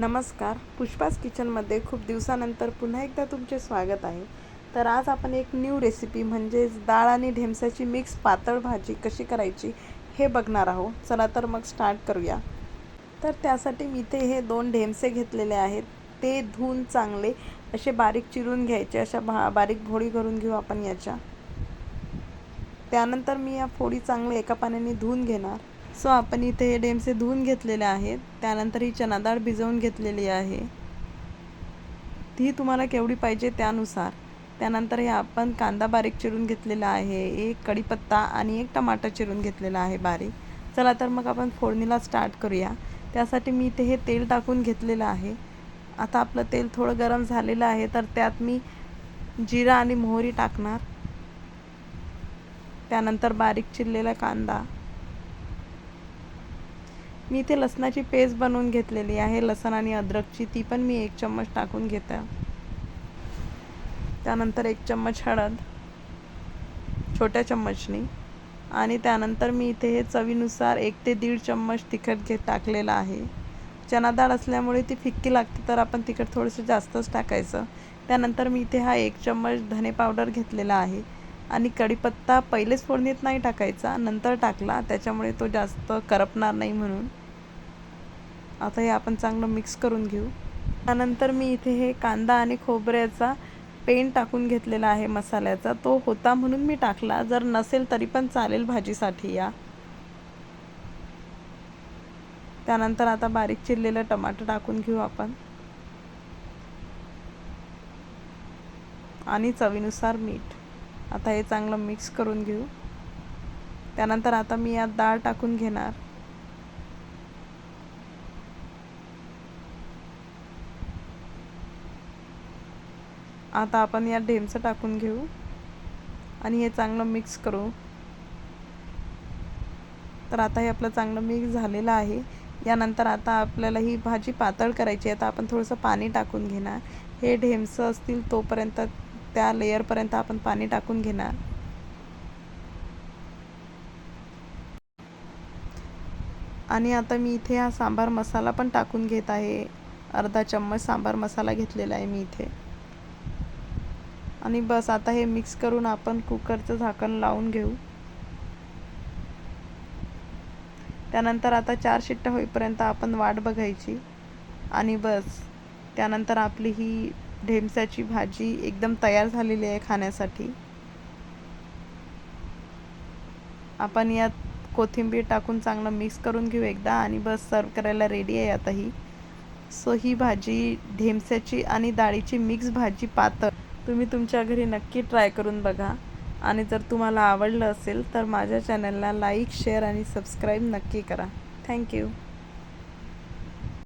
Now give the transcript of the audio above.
नमस्कार. पुष्पास किचनमध्ये खूप दिवसानंतर पुन्हा एकदा तुमचे स्वागत आहे. तर आज आपण एक न्यू रेसिपी म्हणजेच डाळ आणि ढेमसाची मिक्स पातळ भाजी कशी करायची हे बघणार आहोत. चला तर मग स्टार्ट करूया. तर त्यासाठी मी इथे हे दोन ढेमसे घेतलेले आहेत. ते धुवून चांगले असे बारीक चिरून घ्यायचे अशा भा बारीक फोडी करून घेऊ आपण याच्या. त्यानंतर मी या फोडी चांगले एका पाण्याने धुवून घेणार. सो आपण इथे हे डेमसे धुवून घेतलेले आहेत. त्यानंतर ही चणाडाळ भिजवून घेतलेली आहे. ती तुम्हाला केवढी पाहिजे त्यानुसार. त्यानंतर हे आपण कांदा बारीक चिरून घेतलेला आहे. एक कढीपत्ता आणि एक टमाटर चिरून घेतलेला आहे बारीक. चला तर मग आपण फोडणीला स्टार्ट करूया. त्यासाठी मी इथे हे तेल टाकून घेतलेलं आहे. आता आपलं तेल थोडं गरम झालेलं आहे तर त्यात मी जिरा आणि मोहरी टाकणार. त्यानंतर बारीक चिरलेला कांदा. मी इथे लसणाची पेस्ट बनवून घेतलेली आहे लसण आणि अद्रकची. ती पण मी एक चम्मच टाकून घेते. त्यानंतर एक चम्मच हळद छोट्या चम्मचनी. आणि त्यानंतर मी इथे हे चवीनुसार एक ते दीड चम्मच तिखट घे टाकलेलं आहे. चना डाळ असल्यामुळे ती फिक्की लागते तर आपण तिखट थोडंसं जास्तच टाकायचं. त्यानंतर मी इथे हा एक चम्मच धने पावडर घेतलेला आहे. आणि कढीपत्ता पहिलेच फोडणीत नाही टाकायचा नंतर टाकला. त्याच्यामुळे तो जास्त करपणार नाही म्हणून. आता हे आपण चांगलं मिक्स करून घेऊ. त्यानंतर मी इथे हे कांदा आणि खोबऱ्याचा पेन टाकून घेतलेला आहे मसाल्याचा. तो होता म्हणून मी टाकला. जर नसेल तरी पण चालेल भाजीसाठी या. त्यानंतर आता बारीक चिरलेलं टमाटर टाकून घेऊ आपण. आणि चवीनुसार मीठ. आता हे चांगलं मिक्स करून घेऊ. त्यानंतर आता मी यात डाळ टाकून घेणार. आता आपण यात ढेमचं टाकून घेऊ. आणि हे चांगलं मिक्स करू. तर आता हे आपलं चांगलं मिक्स झालेलं आहे. यानंतर आता आपल्याला ही भाजी पातळ करायची आहे. तर आपण थोडंसं पाणी टाकून घेणार. हे ढेमसं असतील तोपर्यंत त्या लेयरपर्यंत आपण पाणी टाकून घेणार. आणि आता मी इथे हा सांबार मसाला पण टाकून घेत आहे. अर्धा चम्मच सांबार मसाला घेतलेला आहे मी इथे. आणि बस आता हे मिक्स करून आपण कुकरचं झाकण लावून घेऊ. त्यानंतर आता चार शिट्ट्या होईपर्यंत आपण वाट बघायची. आणि बस त्यानंतर आपली ही ढेमसाची भाजी एकदम तयार झालेली आहे खाण्यासाठी. आपण यात कोथिंबीर टाकून चांगलं मिक्स करून घेऊ एकदा आणि बस सर्व करायला रेडी आहे आता ही. सो ही भाजी ढेमस्याची आणि डाळीची मिक्स भाजी पातळ. तुम्ही तुमच्या घरी नक्की ट्राय करून बघा. आणि जर तुम्हाला आवडलं असेल तर माझ्या चॅनलला लाईक शेअर आणि सबस्क्राईब नक्की करा. थँक्यू